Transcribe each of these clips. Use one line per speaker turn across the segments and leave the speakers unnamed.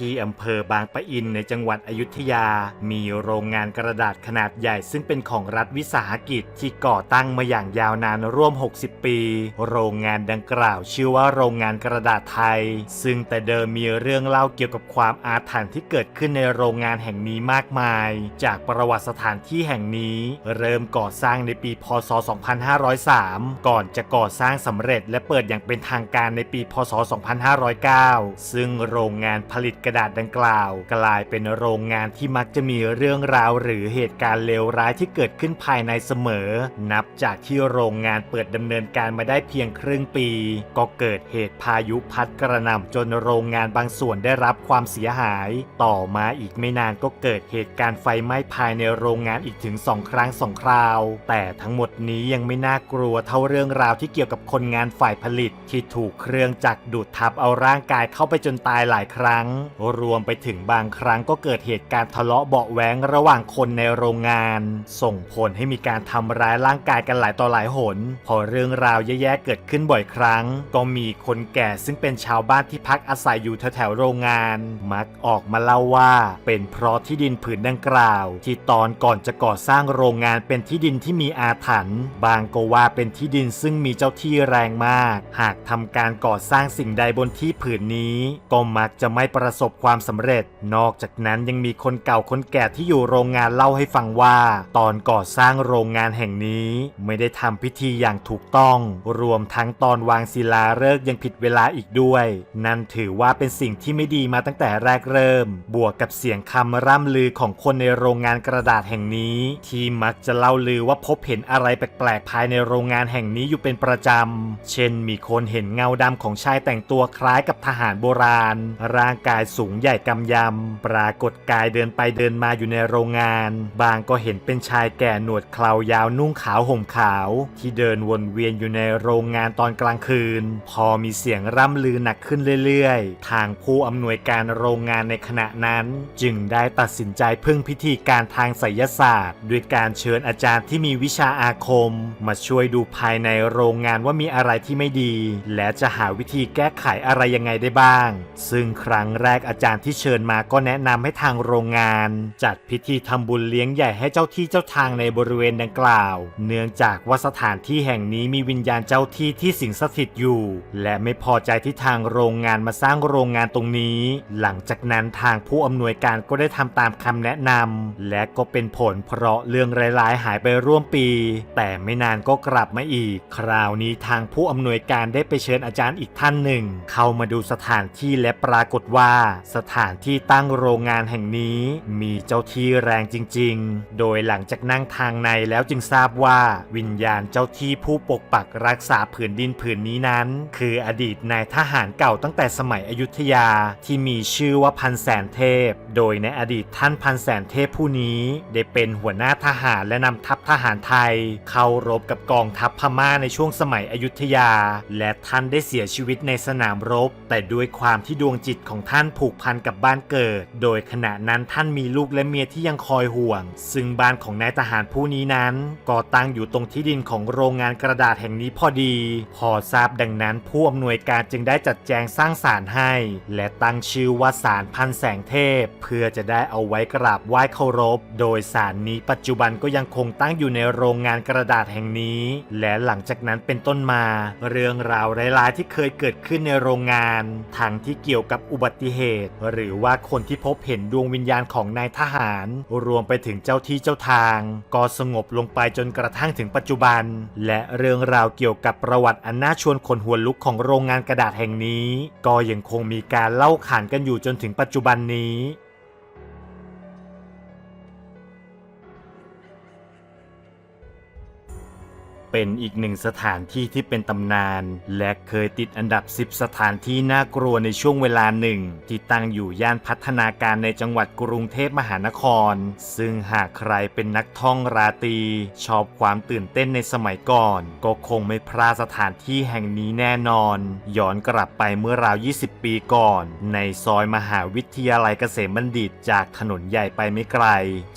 ที่อำเภอบางปะอินในจังหวัดอยุธยา มีโรงงานกระดาษขนาดใหญ่ซึ่งเป็นของรัฐวิสาหกิจที่ก่อตั้งมาอย่างยาวนานร่วม 60 ปี โรงงานดังกล่าวชื่อว่าโรงงานกระดาษไทย ซึ่งแต่เดิมมีเรื่องเล่าเกี่ยวกับความอาถรรพ์ที่เกิดขึ้นในโรงงานแห่งนี้มากมาย จากประวัติสถานที่แห่งนี้ เริ่มก่อสร้างในปี พศ 2503 ก่อนจะก่อสร้างสำเร็จและเปิดอย่างเป็นทางการในปี พศ 2509 ซึ่งโรงงานผลิตกระระดาษดังกล่าว กลายเป็นโรงงานที่มักจะมีเรื่องราวหรือเหตุการณ์เลวร้ายที่เกิดขึ้นภายในเสมอ นับจากที่โรงงานเปิดดำเนินการมาได้เพียงครึ่งปี ก็เกิดเหตุพายุพัดกระหน่ำจนโรงงานบางส่วนได้รับความเสียหาย ต่อมาอีกไม่นานก็เกิดเหตุการณ์ไฟไหม้ภายในโรงงานอีกถึงสองครั้งสองคราว แต่ทั้งหมดนี้ยังไม่น่ากลัวเท่าเรื่องราวที่เกี่ยวกับคนงานฝ่ายผลิตที่ถูกเครื่องจักรดูดทับเอาร่างกายเข้าไปจนตายหลายครั้งรวมไปถึงบางครั้งก็เกิดเหตุการณ์ทะเลาะเบาะแว้งระหว่างคนในโรงงาน ส่งผลให้มีการทำร้ายร่างกายกันหลายต่อหลายหน พอเรื่องราวแย่ๆเกิดขึ้นบ่อยครั้ง ก็มีคนแก่ซึ่งเป็นชาวบ้านที่พักอาศัยอยู่แถวๆโรงงาน มักออกมาเล่าว่า เป็นเพราะที่ดินผืนดังกล่าว ที่ตอนก่อนจะก่อสร้างโรงงานเป็นที่ดินที่มีอาถรรพ์บางก็ว่าเป็นที่ดินซึ่งมีเจ้าที่แรงมาก หากทำการก่อสร้างสิ่งใดบนที่ผืนนี้ก็มักจะไม่ประสบความสำเร็จ นอกจากนั้นยังมีคนเก่าคนแก่ที่อยู่โรงงานเล่าให้ฟังว่า ตอนก่อสร้างโรงงานแห่งนี้ ไม่ได้ทำพิธีอย่างถูกต้อง รวมทั้งตอนวางศิลาฤกษ์ยังผิดเวลาอีกด้วย นั่นถือว่าเป็นสิ่งที่ไม่ดีมาตั้งแต่แรกเริ่ม บวกกับเสียงคำร่ำลือของคนในโรงงานกระดาษแห่งนี้ ที่มักจะเล่าลือว่าพบเห็นอะไรแปลกๆภายในโรงงานแห่งนี้อยู่เป็นประจำ เช่น มีคนเห็นเงาดำของชายแต่งตัวคล้ายกับทหารโบราณ ร่างกายสูงใหญ่กำยำ ปรากฏกายเดินไปเดินมาอยู่ในโรงงาน บางก็เห็นเป็นชายแก่หนวดเครายาวนุ่งขาวห่มขาว ที่เดินวนเวียนอยู่ในโรงงานตอนกลางคืน พอมีเสียงร่ำลือหนักขึ้นเรื่อยๆ ทางผู้อำนวยการโรงงานในขณะนั้น จึงได้ตัดสินใจพึ่งพิธีการทางไสยศาสตร์ ด้วยการเชิญอาจารย์ที่มีวิชาอาคม มาช่วยดูภายในโรงงานว่ามีอะไรที่ไม่ดี และจะหาวิธีแก้ไขอะไรยังไงได้บ้าง ซึ่งครั้งแรกอาจารย์ที่เชิญมาก็แนะนำให้ทางโรงงาน จัดพิธีทำบุญเลี้ยงใหญ่ให้เจ้าที่เจ้าทางในบริเวณดังกล่าว เนื่องจากว่าสถานที่แห่งนี้มีวิญญาณเจ้าที่ที่สิงสถิตอยู่ และไม่พอใจที่ทางโรงงานมาสร้างโรงงานตรงนี้ หลังจากนั้นทางผู้อำนวยการก็ได้ทำตามคำแนะนำและก็เป็นผลเพราะเรื่องร้ายๆหายไปร่วมปี แต่ไม่นานก็กลับมาอีก คราวนี้ทางผู้อำนวยการได้ไปเชิญอาจารย์อีกท่านหนึ่ง เข้ามาดูสถานที่และปรากฏว่าสถานที่ตั้งโรงงานแห่งนี้มีเจ้าที่แรงจริง ๆ โดยหลังจากนั่งทางในแล้วจึงทราบว่า วิญญาณเจ้าที่ผู้ปกปักรักษาผืนดินผืนนี้นั้น คืออดีตนายทหารเก่าตั้งแต่สมัยอยุธยาที่มีชื่อว่าพันแสนเทพ โดยในอดีตท่านพันแสนเทพผู้นี้ได้เป็นหัวหน้าทหารและนำทัพทหารไทย เข้ารบกับกองทัพพม่าในช่วงสมัยอยุธยา และท่านได้เสียชีวิตในสนามรบ แต่ด้วยความที่ดวงจิตของท่านผูกพันกับบ้านเกิด โดยขณะนั้นท่านมีลูกและเมียที่ยังคอยห่วง ซึ่งบ้านของนายทหารผู้นี้นั้นก็ตั้งอยู่ตรงที่ดินของโรงงานกระดาษแห่งนี้พอดี พอทราบดังนั้นผู้อำนวยการจึงได้จัดแจงสร้างศาลให้ และตั้งชื่อว่าศาลพันแสงเทพ เพื่อจะได้เอาไว้กราบไหว้เคารพ โดยศาลนี้ปัจจุบันก็ยังคงตั้งอยู่ในโรงงานกระดาษแห่งนี้ และหลังจากนั้นเป็นต้นมา เรื่องราวร้ายๆที่เคยเกิดขึ้นในโรงงานทั้งที่เกี่ยวกับอุบัติเหต หรือว่าคนที่พบเห็นดวงวิญญาณของนายทหาร รวมไปถึงเจ้าที่เจ้าทาง ก็สงบลงไปจนกระทั่งถึงปัจจุบัน และเรื่องราวเกี่ยวกับประวัติอันน่าชวนขนหัวลุกของโรงงานกระดาษแห่งนี้ ก็ยังคงมีการเล่าขานกันอยู่จนถึงปัจจุบันนี้ เป็นอีกหนึ่งสถานที่ที่เป็นตำนาน และเคยติดอันดับ 10 สถานที่น่ากลัวในช่วงเวลาหนึ่ง ที่ตั้งอยู่ย่านพัฒนาการในจังหวัดกรุงเทพมหานคร ซึ่งหากใครเป็นนักท่องราตรีชอบความตื่นเต้นในสมัยก่อน ก็คงไม่พลาดสถานที่แห่งนี้แน่นอน ย้อนกลับไปเมื่อราว 20 ปีก่อน ในซอยมหาวิทยาลัยเกษมบัณฑิตจากถนนใหญ่ไปไม่ไกล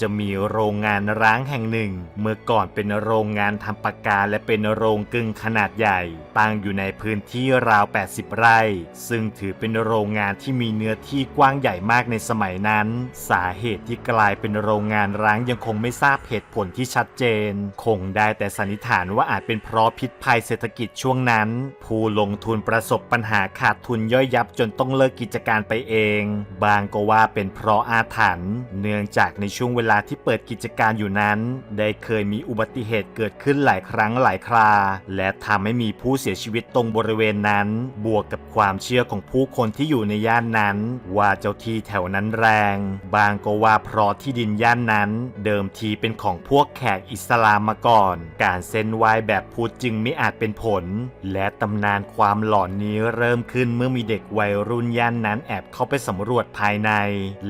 จะมีโรงงานร้างแห่งหนึ่ง เมื่อก่อนเป็นโรงงานทำปากกาและเป็นโรงกลึงขนาดใหญ่ ตั้งอยู่ในพื้นที่ราว 80 ไร่ ซึ่งถือเป็นโรงงานที่มีเนื้อที่กว้างใหญ่มากในสมัยนั้น สาเหตุที่กลายเป็นโรงงานร้างยังคงไม่ทราบเหตุผลที่ชัดเจน คงได้แต่สันนิษฐานว่าอาจเป็นเพราะพิษภัยเศรษฐกิจช่วงนั้น ผู้ลงทุนประสบปัญหาขาดทุนย่อยยับจนต้องเลิกกิจการไปเอง บางก็ว่าเป็นเพราะอาถรรพ์เนื่องจากในช่วงเวลาที่เปิดกิจการอยู่นั้น ได้เคยมีอุบัติเหตุเกิดขึ้นหลายครั้งหลายครา และทำให้มีผู้เสียชีวิตตรงบริเวณนั้น บวกกับความเชื่อของผู้คนที่อยู่ในย่านนั้น ว่าเจ้าที่แถวนั้นแรง บางก็ว่าเพราะที่ดินย่านนั้น เดิมทีเป็นของพวกแขกอิสลามมาก่อน การเส้นไหวแบบพุทธจึงไม่อาจเป็นผล และตำนานความหลอนนี้เริ่มขึ้นเมื่อมีเด็กวัยรุ่นย่านนั้นแอบเข้าไปสำรวจภายใน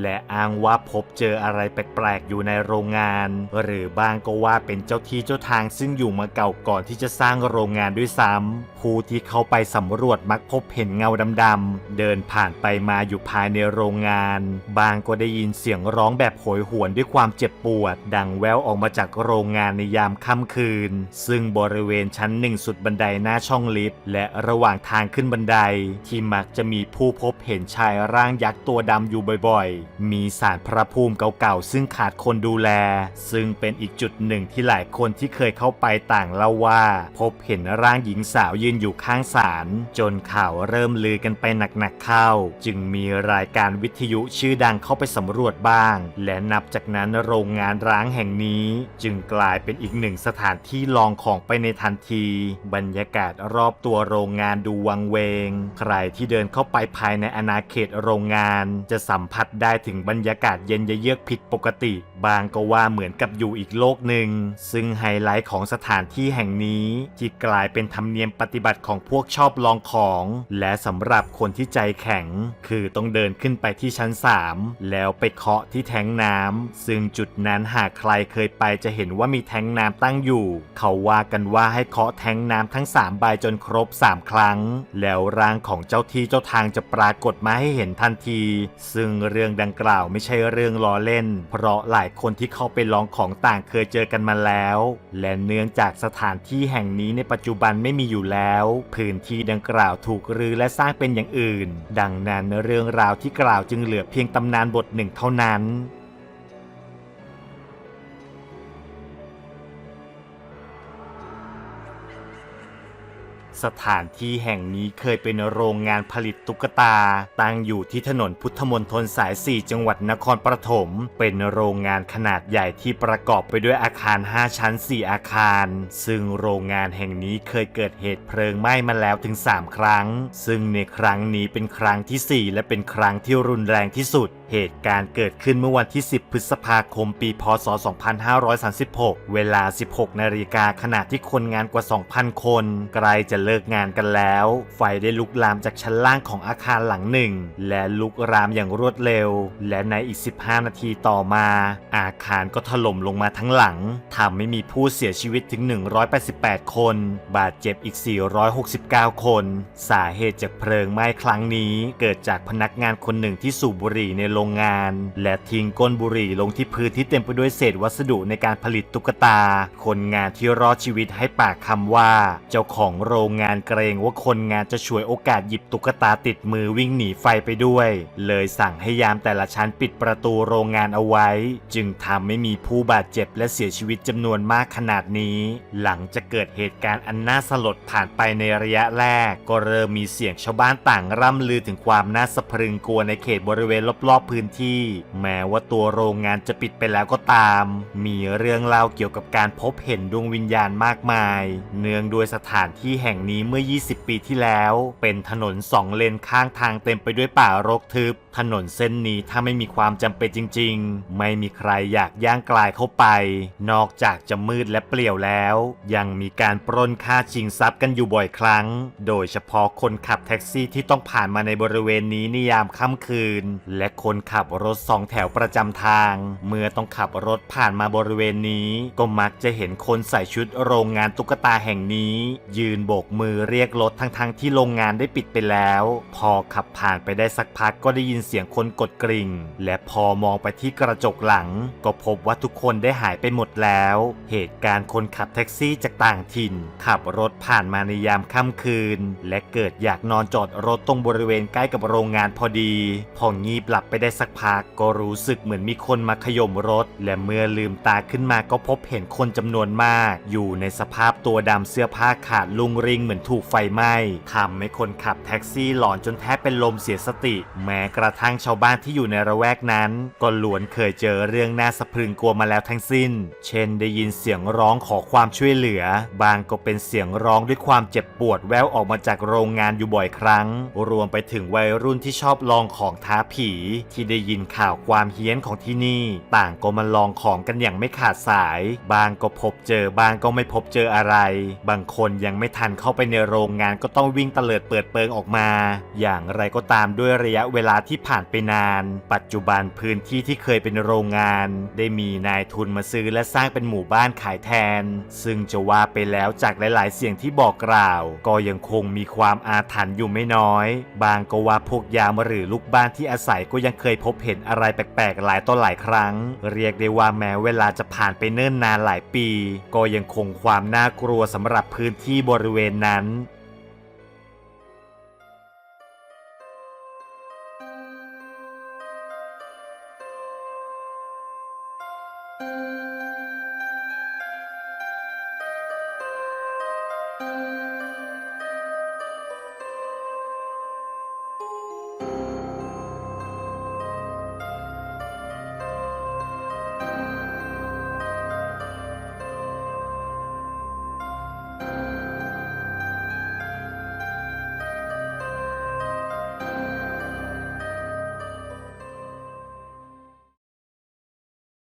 และอ้างว่าพบเจออะไรแปลกๆอยู่ในโรงงาน หรือบางก็ว่าเป็นเจ้าที่เจ้าทางซึ่งอยู่มาเก่าก่อนที่จะสร้างโรงงานด้วยซ้ำ ผู้ที่เข้าไปสำรวจมักพบเห็นเงาดำๆเดินผ่านไปมาอยู่ภายในโรงงาน บางก็ได้ยินเสียงร้องแบบโหยหวนด้วยความเจ็บปวด ดังแววออกมาจากโรงงานในยามค่ำคืน ซึ่งบริเวณชั้นหนึ่งสุดบันไดหน้าช่องลิฟต์และระหว่างทางขึ้นบันได ที่มักจะมีผู้พบเห็นชายร่างยักษ์ตัวดำอยู่บ่อยๆ มีสารพระภูมิเก่าๆ ซึ่งขาดคนดูแล ซึ่งเป็นอีกจุดหนึ่งที่หลายคนที่เคยเข้าไปต่างเล่าว่า พบเห็นร่างหญิงสาวยืนอยู่ข้างศาลจนข่าวเริ่มลือกันไปหนักๆเข้า จึงมีรายการวิทยุชื่อดังเข้าไปสำรวจบ้าง และนับจากนั้นโรงงานร้างแห่งนี้ จึงกลายเป็นอีกหนึ่งสถานที่ลองของไปในทันที บรรยากาศรอบตัวโรงงานดูวังเวง ใครที่เดินเข้าไปภายในอาณาเขตโรงงาน จะสัมผัสได้ถึงบรรยากาศเย็นเยือกผิดปกติ บางก็ว่าเหมือนกับอยู่อีกโลกหนึ่ง ซึ่งไฮไลท์ของสถานที่แห่งนี้ที่กลายเป็นธรรมเนียมปฏิบัติของพวกชอบลองของ และสำหรับคนที่ใจแข็ง คือต้องเดินขึ้นไปที่ชั้น 3 แล้วไปเคาะที่แทงน้ำซึ่งจุดนั้นหากใครเคยไปจะเห็นว่ามีแทงน้ำตั้งอยู่ เขาว่ากันว่าให้เคาะแทงน้ำทั้ง3ใบจนครบ 3 ครั้ง แล้วร่างของเจ้าที่เจ้าทางจะปรากฏมาให้เห็นทันที ซึ่งเรื่องดังกล่าวไม่ใช่เรื่องล้อเล่น เพราะหลายคนที่เข้าไปลองของต่างเคยเจอกันมาแล้ว และเนื่องจากสถานที่แห่งนี้ในปัจจุบันไม่มีอยู่แล้ว พื้นที่ดังกล่าวถูกรื้อและสร้างเป็นอย่างอื่น ดังนั้นเรื่องราวที่กล่าวจึงเหลือเพียงตำนานบทหนึ่งเท่านั้น สถานที่แห่งนี้เคยเป็นโรงงานผลิตตุ๊กตา ตั้งอยู่ที่ถนนพุทธมณฑลสาย 4 จังหวัดนครปฐม เป็นโรงงานขนาดใหญ่ที่ประกอบไปด้วยอาคาร 5 ชั้น 4 อาคาร ซึ่งโรงงานแห่งนี้เคยเกิดเหตุเพลิงไหม้มาแล้วถึง 3 ครั้ง ซึ่งในครั้งนี้เป็นครั้งทีสี่4 และเป็นครั้งที่รุนแรงที่สุดเหตุการณ์เกิดขึ้นเมื่อวันที่ 10 พฤษภาคม ปี พศ 2536 เวลา 16 นาฬิกาขณะที่คนงานกว่า 2,000 คนใกล้จะเลิกงานกันแล้ว ไฟได้ลุกลามจากชั้นล่างของอาคารหลังหนึ่ง และลุกรามอย่างรวดเร็ว และในอีก 15 นาทีต่อมา อาคารก็ถล่มลงมาทั้งหลังทำให้มีผู้เสียชีวิตถึง 188 คน บาดเจ็บอีก 469 คน สาเหตุจากเพลิงไหม้ครั้งนี้เกิดจากพนักงานคนหนึ่งที่สูบบุหรี่ในโรงงาน และทิ้งก้นบุหรี่ลงที่พื้นที่เต็มไปด้วยเศษวัสดุในการผลิตตุ๊กตา คนงานที่รอดชีวิตให้ปากคำว่า เจ้าของโรงงานเกรงว่าคนงานจะฉวยโอกาสหยิบตุ๊กตาติดมือวิ่งหนีไฟไปด้วย เลยสั่งให้ยามแต่ละชั้นปิดประตูโรงงานเอาไว้ จึงทำให้มีผู้บาดเจ็บและเสียชีวิตจำนวนมากขนาดนี้ หลังจะเกิดเหตุการณ์อันน่าสลดผ่านไปในระยะแรก ก็เริ่มมีเสียงชาวบ้านต่างร่ำลือถึงความน่าสะพรึงกลัวในเขตบริเวณรอบๆพื้นที่ แม้ว่าตัวโรงงานจะปิดไปแล้วก็ตาม มีเรื่องเล่าเกี่ยวกับการพบเห็นดวงวิญญาณมากมาย เนื่องด้วยสถานที่แห่งนี้เมื่อ 20 ปีที่แล้ว เป็นถนนสองเลนข้างทางเต็มไปด้วยป่ารกทึบ ถนนเส้นนี้ถ้าไม่มีความจำเป็นจริง ๆ ไม่มีใครอยากย่างกลายเข้าไป นอกจากจะมืดและเปลี่ยวแล้ว ยังมีการปล้นค่าชิงทรัพย์กันอยู่บ่อยครั้ง โดยเฉพาะคนขับแท็กซี่ที่ต้องผ่านมาในบริเวณนี้ในยามค่ำคืน และคนขับรถสองแถวประจำทาง เมื่อต้องขับรถผ่านมาบริเวณนี้ ก็มักจะเห็นคนใส่ชุดโรงงานตุ๊กตาแห่งนี้ ยืนโบกมือเรียกรถทั้งๆที่โรงงานได้ปิดไปแล้ว พอขับผ่านไปได้สักพักก็ได้ยินเสียงคนกดกริ่ง และพอมองไปที่กระจกหลัง ก็พบว่าทุกคนได้หายไปหมดแล้ว เหตุการณ์คนขับแท็กซี่จากต่างถิ่น ขับรถผ่านมาในยามค่ำคืน และเกิดอยากนอนจอดรถตรงบริเวณใกล้กับโรงงานพอดี พองีบหลับไปได้สักพัก ก็รู้สึกเหมือนมีคนมาขย่มรถ และเมื่อลืมตาขึ้นมาก็พบเห็นคนจำนวนมาก อยู่ในสภาพตัวดำเสื้อผ้าขาดลุงริงเหมือนถูกไฟไหม้ทำให้คนขับแท็กซี่หลอนจนแทบเป็นลมเสียสติ แม้กระระทั่งชาวบ้านที่อยู่ในระแวกนั้น ก็ล้วนเคยเจอเรื่องน่าสะพรึงกลัวมาแล้วทั้งสิ้น เช่นได้ยินเสียงร้องขอความช่วยเหลือ บางก็เป็นเสียงร้องด้วยความเจ็บปวดแววออกมาจากโรงงานอยู่บ่อยครั้ง รวมไปถึงวัยรุ่นที่ชอบลองของท้าผี ที่ได้ยินข่าวความเฮี้ยนของที่นี่ ต่างก็มาลองของกันอย่างไม่ขาดสาย บางก็พบเจอ บางก็ไม่พบเจออะไร บางคนยังไม่ทันเข้าไปในโรงงานก็ต้องวิ่งเตลิดเปิดเปิงออกมา อย่างไรก็ตามด้วยระยะเวลาที่ผ่านไปนาน ปัจจุบันพื้นที่ที่เคยเป็นโรงงาน ได้มีนายทุนมาซื้อและสร้างเป็นหมู่บ้านขายแทน ซึ่งจะว่าไปแล้วจากหลาย ๆ เสียงที่บอกกล่าว ก็ยังคงมีความอาถรรพ์อยู่ไม่น้อย บางก็ว่าพวกยามหรือลูกบ้านที่อาศัยก็ยังเคยพบเห็นอะไรแปลก ๆ หลายต่อหลายครั้ง เรียกได้ว่าแม้เวลาจะผ่านไปเนิ่นนานหลายปี ก็ยังคงความน่ากลัวสำหรับพื้นที่บริเวณนั้น